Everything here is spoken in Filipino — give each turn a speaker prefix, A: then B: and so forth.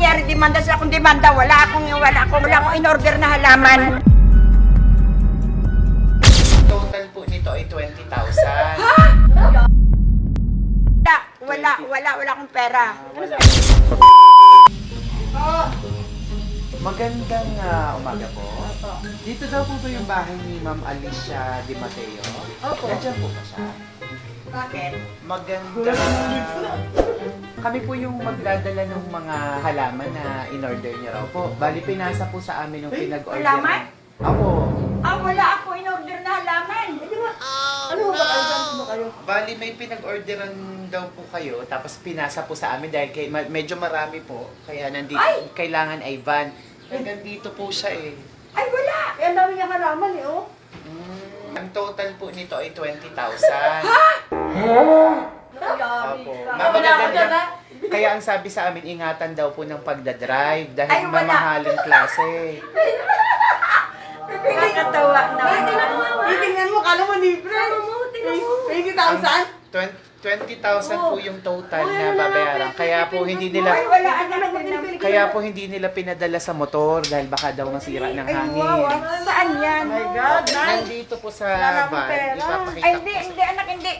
A: mangyari? Demanda sila kung demanda. Wala akong, wala akong, wala akong in-order na halaman.
B: Total po nito ay 20,000.
A: Wala, wala, wala, wala akong pera.
B: Wala. Magandang ah, umaga po. Dito daw po ba yung bahay ni Ma'am Alicia Di Mateo?
A: Opo.
B: Nandiyan po ba siya?
A: Bakit?
B: Maganda. Kami po yung magdadala ng mga halaman na in-order niyo raw po. Bali, pinasa po sa amin yung pinag-order.
A: halaman?
B: Ako.
A: Ah, wala ako in-order na halaman.
C: Ano ba kayo? Saan ba kayo?
B: Bali, may pinag-orderan daw po kayo, tapos pinasa po sa amin dahil kay, ma- medyo marami po. Kaya nandito,
A: Ay!
B: kailangan ay van. Hanggang dito po siya eh.
A: Ay, wala.
C: Eh, ang dami niya halaman eh, oh.
B: Mm, ang total po nito ay 20,000. Opo.
C: Wala dyan, ha?
B: Kaya ang sabi sa amin, ingatan daw po ng pagdadrive dahil
A: Ay, wala.
B: mamahaling klase.
A: Nakakatawa naman.
C: Titingnan mo, kala mo libre. Tingnan mo. 20,000?
B: 20 20,000 po yung total na babayaran. Kaya po hindi
A: Ay,
B: nila
A: wala. Ano na
B: kaya po hindi nila pinadala sa motor dahil baka daw masira ng hangin.
A: ah. Saan yan?
C: My God.
B: Nandito po sa
C: Wala akong
B: van.
C: pera.
B: Ipapakita
A: Ay,
B: ko
A: hindi, hindi, anak, hindi.